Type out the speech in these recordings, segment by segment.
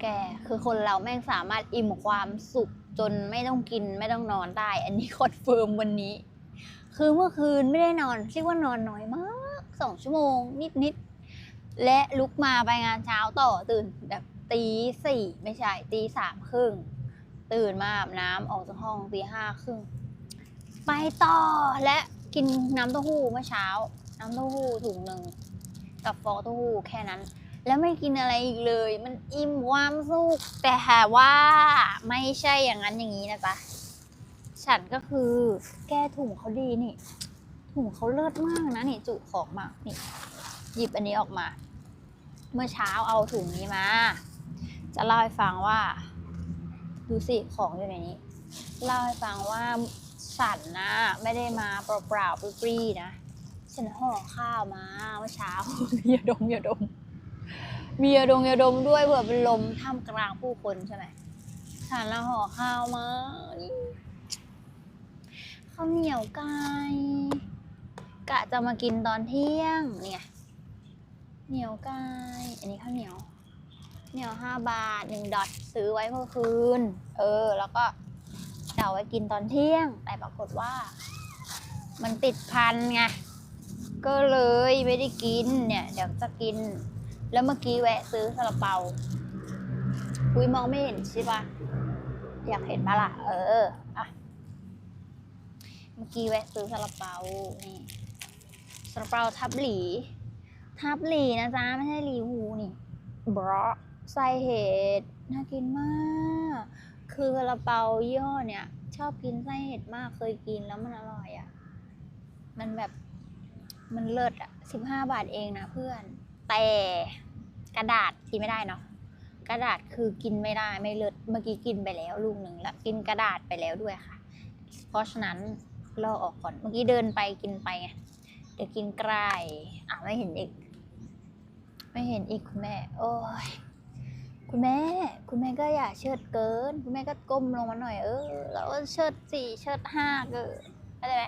แกคือคนเราแม่งสามารถอิ่มความสุขจนไม่ต้องกินไม่ต้องนอนได้ อันนี้คอนเฟิร์มวันนี้ คือเมื่อคืนไม่ได้นอนเรียกว่านอนน้อยมากสองชั่วโมงนิดๆและลุกมาไปงานเช้าต่อตื่นแบบตีสี่ไม่ใช่ตีสามครึ่งตื่นมาอาบน้ำออกจากห้องตีห้าครึ่งไปต่อและกินน้ำเต้าหู้เมื่อเช้า น้ำเต้าหู้ถุงหนึ่งกับฟองเต้าหู้แค่นั้น แล้วไม่กินอะไรอีกเลย มันอิ่มความสุขแต่ว่าไม่ใช่อย่างนั้นอย่างนี้นะจ๊ะฉันก็คือ แก้ถุงเขาดีนี่ ถุงเขาเลิศมากนะนี่จุของมากนี่ หยิบอันนี้ออกมา เมื่อเช้าเอาถุงนี้มา จะเล่าให้ฟังว่า ดูสิของอยู่ในนี้ เล่าให้ฟังว่าฉันนะ ไม่ได้มาเปล่าๆปรี้ๆนะฉันห่อข้าวมาเมื่อเช้ามียาดมอย่าดม มียาดมยาดมด้วยเผื่อเป็นลมท่ามกลางผู้คนใช่ไหมฉันละห่อข้าวมานี่ข้าวเหนียวไก่กะจะมากินตอนเที่ยงเนี่ยเหนียวไก่อันนี้ข้าวเหนียวเหนียวห้าบาทหนึ่งดอทซื้อไว้เมื่อคืน เออ แล้วก็จะเอาไว้กินตอนเที่ยง แต่ปรากฏว่า มันติดพันไงก็เลยไม่ได้กินเนี่ย เดี๋ยวจะกิน แล้วเมื่อกี้แวะซื้อซาลาเปาคุยมองไม่เห็นใช่ปะอยากเห็นปะล่ะ เอออะเมื่อกี้แวะซื้อซาลาเปา นี่ซาลาเปาทับหลี ทับหลีนะจ๊ะ ไม่ใช่หลีหูนี่บรอไส้เห็ด น่ากินมาก คือซาลาเปายี่ห้อเนี่ย ชอบกินไส้เห็ดมาก เคยกินแล้วมันอร่อยอะ่ะ มันแบบ มันเลิศอะ่ะสิบห้าบาทเองนะเพื่อน แต่กระดาษกินไม่ได้เนาะกระดาษคือกินไม่ได้ไม่เลิศเมื่อกี้กินไปแล้วลูกหนึ่งแล้วกินกระดาษไปแล้วด้วยค่ะ เพราะฉะนั้นรอออกก่อนเมื่อกี้เดินไปกินไปไงเดี๋ยวกินไกลอะไม่เห็นอีก ไม่เห็นอีกคุณแม่ โอ้ยคุณแม่ คุณแม่ก็อย่าเชิดเกิน คุณแม่ก็ก้มลงมาหน่อยเออแล้วเชิดสี่เชิดห้าเกินอะไรไหม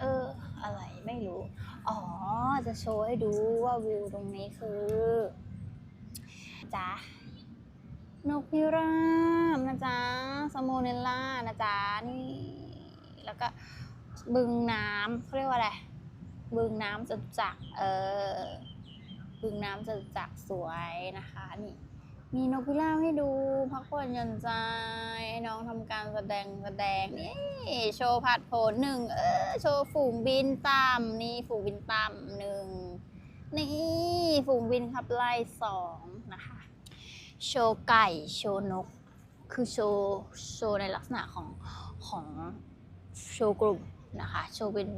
เออ อะไรไม่รู้ อ๋อ จะโชว์ให้ดูว่าวิวตรงนี้คือจ้านกพิราบนะจ๊ะสโมเนลล่านะจ๊ะนี่ แล้วก็บึงน้ำเขาเรียกว่าอะไร บึงน้ำจตุจักรเออ บึงน้ำจตุจักรสวยนะคะนี่ มีนกพิราบให้ดูพักผ่อนหย่อนใจให้น้องทำการแสดงแสดงนี่โชว์ผัดโผนหนึ่งเออโชว์ฝูงบินต่ำนี่ฝูงบินต่ำหนึ่งนี่ฝูงบินขับไล่สองนะคะ โชว์ไก่โชว์นก คือโชว์โชว์ในลักษณะของของโชว์กลุ่มนะคะ โชว์เป็น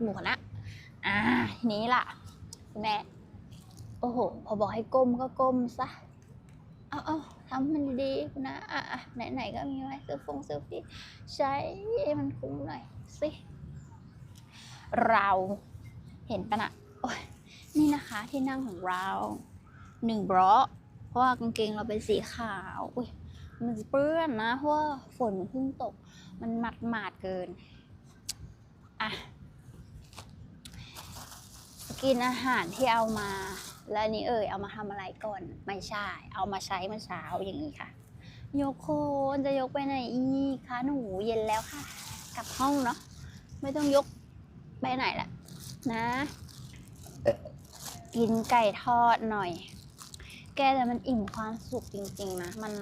หมู่คณะอ่าทีนี้ล่ะแม่โอ้โห พอบอกให้ก้มก็ก้มซะ เอาเอาทำมันดีๆคุณนะอะอะไหนๆก็มีไว้ซื้อฟงซื้อฟีใช้ให้มันคุ้มหน่อยสิเราเห็นปะนะโอ้ยนี่นะคะที่นั่งของเราหนึ่งบล็อกเพราะว่ากางเกงเราเป็นสีขาวอุ้ยมันเปื้อนนะเพราะว่าฝนมันเพิ่งตก มันหมาดหมาดๆเกินอะกินอาหารที่เอามา แล้วนี้เอ่ยเอามาทำอะไรก่อน ไม่ใช่ เอามาใช้เมื่อเช้าอย่างนี้ค่ะ ยกโคนจะยกไปไหนอีกคะหนูเย็นแล้วค่ะ กลับห้องเนาะไม่ต้องยกไปไหนละนะกินไก่ทอดหน่อย แกแต่มันอิ่มความสุขจริง ๆ นะ มัน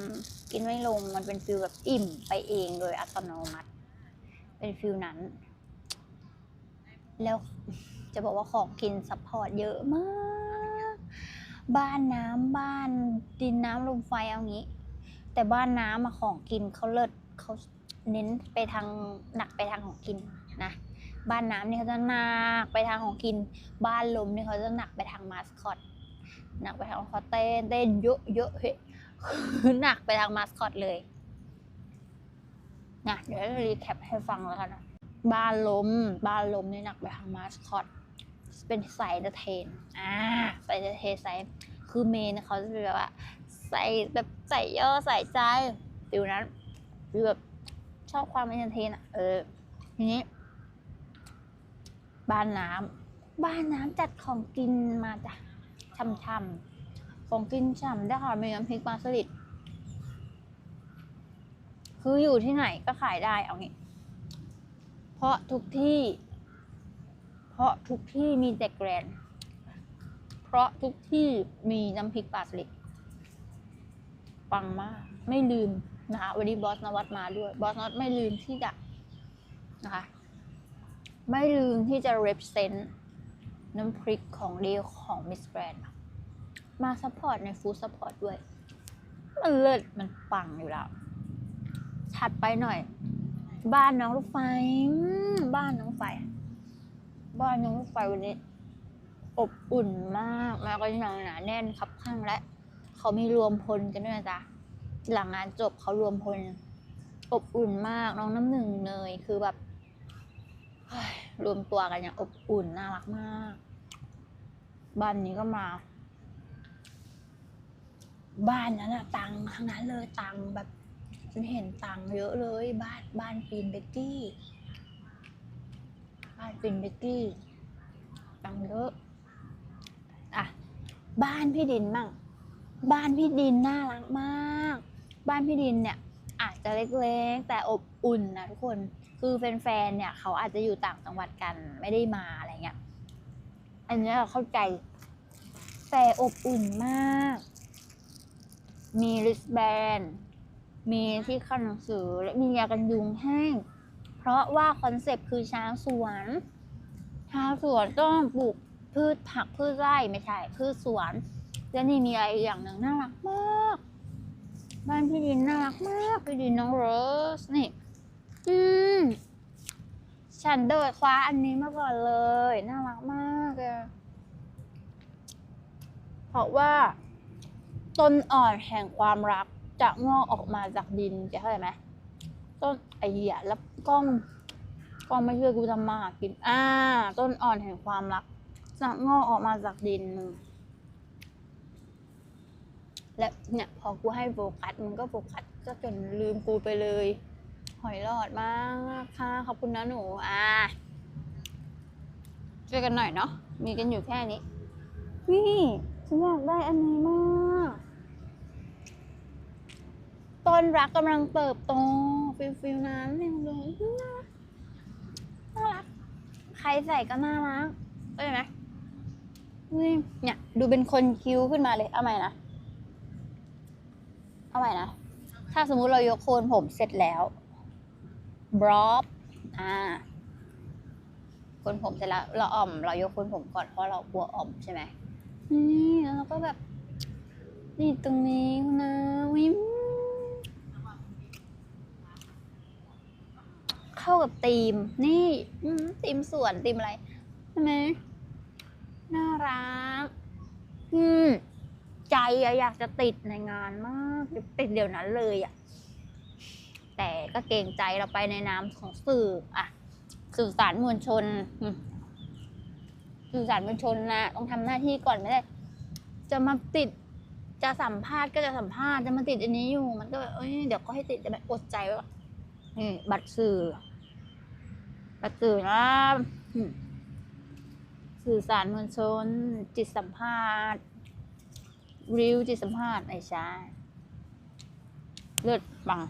กินไม่ลง มันเป็นฟิลแบบอิ่มไปเองโดยอัตโนมัติ เป็นฟิลนั้น แล้วจะบอกว่าของกินซัพพอร์ตเยอะมาก บ้านน้ำบ้านดินน้ำลมไฟเอางี้ แต่บ้านน้ำอะของกินเขาเลิศเขาเน้นไปทางหนักไปทางของกินนะบ้านน้ำเนี่ยเขาจะหนักไปทางของกิน บ้านลมเนี่ยเขาจะหนักไปทางมาสคอตหนักไปทางมาสคอตเต้นเต้นเยอะเยอะเฮ้ยหนักไปทางมาสคอตเลยนะเดี๋ยวรีแคปให้ฟังแล้วกันนะบ้านลมบ้านลมเนี่ยหนักไปทางมาสคอต เป็นสายเดเทนอ่าสายเดเทนสายคือเมนเขาจะเป็นแบบว่าใส่แบบใส่ย่อใส่ใจฟิวนั้นฟิวแบบชอบความเอนเตอร์เทนอะเออทีนี้ บ้านน้ำบ้านน้ำจัดของกินมาจ้ะช่ำๆของกินฉ่ำได้ค่ะมีน้ำพริกปลาสลิดคืออยู่ที่ไหนก็ขายได้เอางี้ เพราะทุกที่ เพราะทุกที่มีแต่แกรนด์เพราะทุกที่มีน้ำพริกปลาสลิดปังมาก ไม่ลืมนะคะวันนี้บอสนวัตมาด้วย บอสนวัตไม่ลืมที่จะนะคะ ไม่ลืมที่จะ represent น้ำพริกของเดีของมิสแกรนมาซัพพอร์ตในฟู้ดซัพพอร์ตด้วย มันเลิศมันปังอยู่แล้วถัดไปหน่อย บ้านน้องลูกไฟ บ้านน้องไฟ บ้านน้องไฟวันนี้ อบอุ่นมากแม้ก็ยังหนาแน่นครับข้างและเขามีรวมพลกันด้วยนะจ๊ะหลังงานจบเขารวมพล อบอุ่นมากน้องน้ำหนึ่งเนยคือแบบรวมตัวกันอย่างอบอุ่นน่ารักมาก บ้านนี้ก็มา บ้านนั้นอะตังค์ทั้งนั้นเลยตังแบบฉันเห็นตังเยอะเลย บ้านบ้านปีนเบกกี้ บ้านปีนเบกกี้ตังเยอะอะบ้านพี่ดินมั่งบ้านพี่ดินน่ารักมาก บ้านพี่ดินเนี่ยอาจจะเล็กๆ แต่อบอุ่นนะทุกคนคือแฟนๆเนี่ย เขาอาจจะอยู่ต่างจังหวัดกันไม่ได้มาอะไรเงี้ยอันนี้เราเข้าใจแต่อบอุ่นมาก มีริสแบน มีที่ขั้นหนังสือและมียากันยุงแห้ง ราะว่าคอนเซปต์คือช้างสวนชาวสวนต้องปลูกพืชผักพืชไร่ไม่ใช่พืชสวนแล้วนี่มีอะไรอีกอย่างหนึ่งน่ารักมาก บ้านพี่ดินน่ารักมากพี่ดินน้องโรสนี่อืมฉันเดินคว้าอันนี้มาก่อนเลย น่ารักมากเลยเพราะว่าต้นอ่อนแห่งความรักจะงอกออกมาจากดินแกเข้าใจไหม ต้นไอ้เหี้ยแล้วกล้องกล้องไม่ช่วยกูทำมาหากิน อ่า ต้นอ่อนแห่งความรักจะงอกออกมาจากดินมึงและเนี่ยพอกูให้โฟกัสมึงก็โฟกัสก็จนลืมกูไปเลย หอยหลอดมากค่ะขอบคุณนะหนูอ่าช่วยกันหน่อยเนาะมีกันอยู่แค่นี้นี่ฉันอยากได้อันนี้มาก ต้นรักกำลังเติบโต ฟิลฟิลนั้นเนี่ยเลยน่ารักน่ารัก ใครใส่ก็น่ารักเข้าใจไหมนี่เนี่ยดูเป็นคนคิ้วขึ้นมาเลย เอาใหม่นะ เอาใหม่นะ ถ้าสมมุติเรายกโคนผมเสร็จแล้วบรอบอ่าโคนผมเสร็จแล้ว เราอ่อม เรายกโคนผมก่อนเพราะเรากลัวอ่อมใช่ไหมนี่แล้วเราก็แบบ นี่ตรงนี้นะวิม เข้ากับธีม นี่อืมธีมสวนธีมอะไรใช่ไหมน่ารัก อืม ใจอะอยากจะติดในงานมากติดเดี๋ยวนั้นเลยอะแต่ก็เกรงใจเราไปในนามของสื่ออะสื่อสารมวลชนอืมสื่อสารมวลชนนะต้องทำหน้าที่ก่อนไม่ได้ จะมาติดจะสัมภาษณ์ก็จะสัมภาษณ์จะมาติดอันนี้อยู่ มันก็แบบเอ้ยเดี๋ยวก็ให้ติดแต่แบบอดใจไว้ก่อนนี่บัตรสื่อ บัตรสื่อนะสื่อสารมวลชน จิตสัมภาษณ์ริวจิตสัมภาษณ์ไอ้ช่เลือดปัง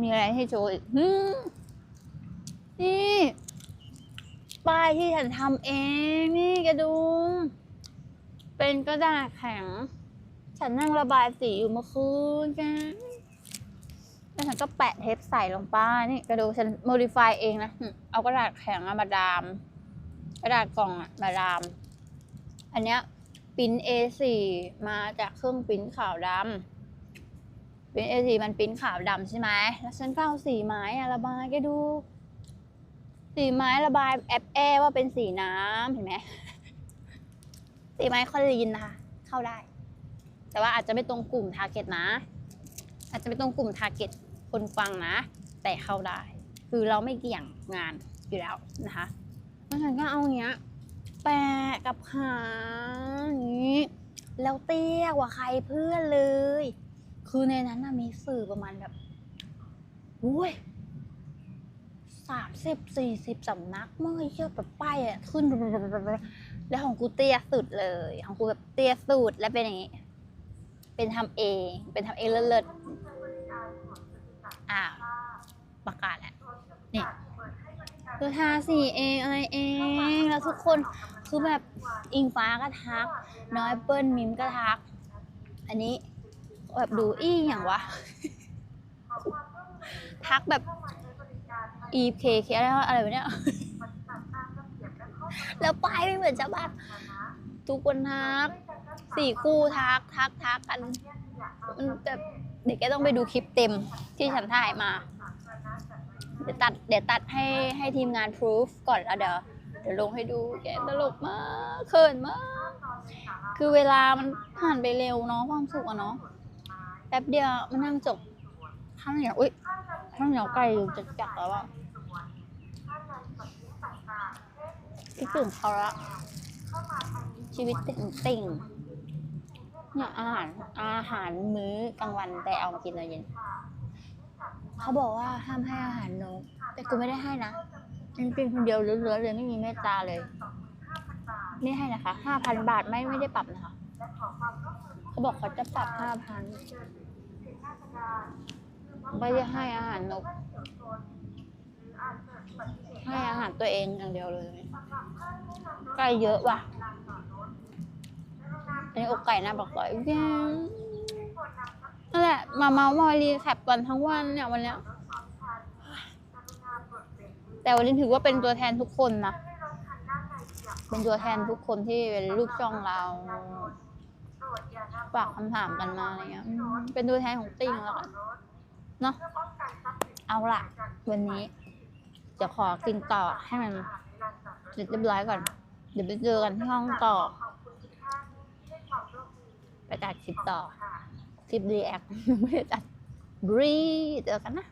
มีอะไรให้โชว์อีกนี่ ป้ายที่ฉันทำเอง นี่กระดุมเป็นกระดาษแข็ง ฉันนั่งระบายสีอยู่เมื่อคืนแก แล้วฉันก็แปะเทปใส่ลงไปนี่กระดูฉันโมดิฟายเองนะ เอากระดาษแข็งอะมาดาม กระดาษกล่องอะมาดาม อันเนี้ยปิ้น A4 มาจากเครื่องปิ้นขาวดำปิ้น A4 มันปิ้นขาวดำใช่ไหมแล้วฉันก็เอาสีไม้อะระบายแกดู สีไม้ระบายแอปแอว่าเป็นสีน้ำเห็นไหมสีไม้คอลีนนะคะ เข้าได้ แต่ว่าอาจจะไม่ตรงกลุ่มทาร์เก็ตนะ อาจจะไม่ตรงกลุ่มทาร์เก็ต คนฟังนะ แต่เข้าได้ คือเราไม่เกี่ยงงานอยู่แล้วนะคะแล้วฉันก็เอาอย่างเงี้ยแปะกับขาอย่างนี้แล้วเตี้ยกว่าใครเพื่อนเลย คือในนั้นนะมีสื่อประมาณแบบอุ้ยสามสิบสี่สิบสำนักเมื่อเยอะแบบป้ายอะขึ้น แล้วของกูเตี้ยสุดเลย ของกูแบบเตี้ยสุดแล้วเป็นอย่างนี้ เป็นทำเอง เป็นทำเองเลิศ อ่าประกาศแหละนี่คือทาสีเองอะไรเอง แล้วทุกคนคือแบบอิงฟ้าก็ทัก น้อยเปิ้ลมิมก็ทัก อันนี้แบบดูอี้อย่างวะ ทักแบบ e k k อะไรอะไรวะเนี่ย แล้วป้ายไม่เหมือนชาวบ้านทุกคนทัก สี่คู่ทักทักทักกัน มันแบบ เดี๋ยวแกต้องไปดูคลิปเต็มที่ฉันถ่ายมา เดี๋ยวตัดเดี๋ยวตัดให้ให้ทีมงานพ o ูฟก่อนแล้วเดี๋ยวเดี๋ยวลงให้ดูแกตลกมากเขินมาก คือเวลามันผ่านไปเร็วเนาะความสุขอะเนาะแป๊บเดียวมันนั่งจบข้าวเหนียวอุ้ยข้าวเหนียวไก่จะจักแล้วอะคิดถึงเขาละชีวิตติ่งติ่ง เนี่ยอาหารอาหารมื้อกลางวันแต่เอามากินตอนเย็น เขาบอกว่าห้ามให้อาหารนก แต่กูไม่ได้ให้นะจริงๆคนเดียวเหลือๆเลยไม่มีเมตตาเลยไม่ให้นะคะห้าพันบาทไม่ไม่ได้ปรับนะคะเขาบอกเขาจะปรับห้าพันไม่ได้ให้อาหารนก ให้อาหารตัวเองอย่างเดียวเลยไก่เยอะว่ะ อันนี้อกไก่น้าบอกก่อยแย่นั่นแหละมาเมาส์มอยรีแคปกันทั้งวันเนี่ยวันเนี้ยแต่วันนี้ถือว่าเป็นตัวแทนทุกคนนะ เป็นตัวแทนทุกคนที่เป็นรูปช่องเราฝากคำถามกันมาอะไรเงี้ย เป็นตัวแทนของติ่งแล้วกันเนาะ เอาละวันนี้จะขอกินต่อให้มันเสร็จเรียบร้อยก่อน เดี๋ยวไปเจอกันที่ห้องต่อ ไปตัดคลิปต่อคลิปรีแอคไม่ได้ตัดบรีเจอกันนะ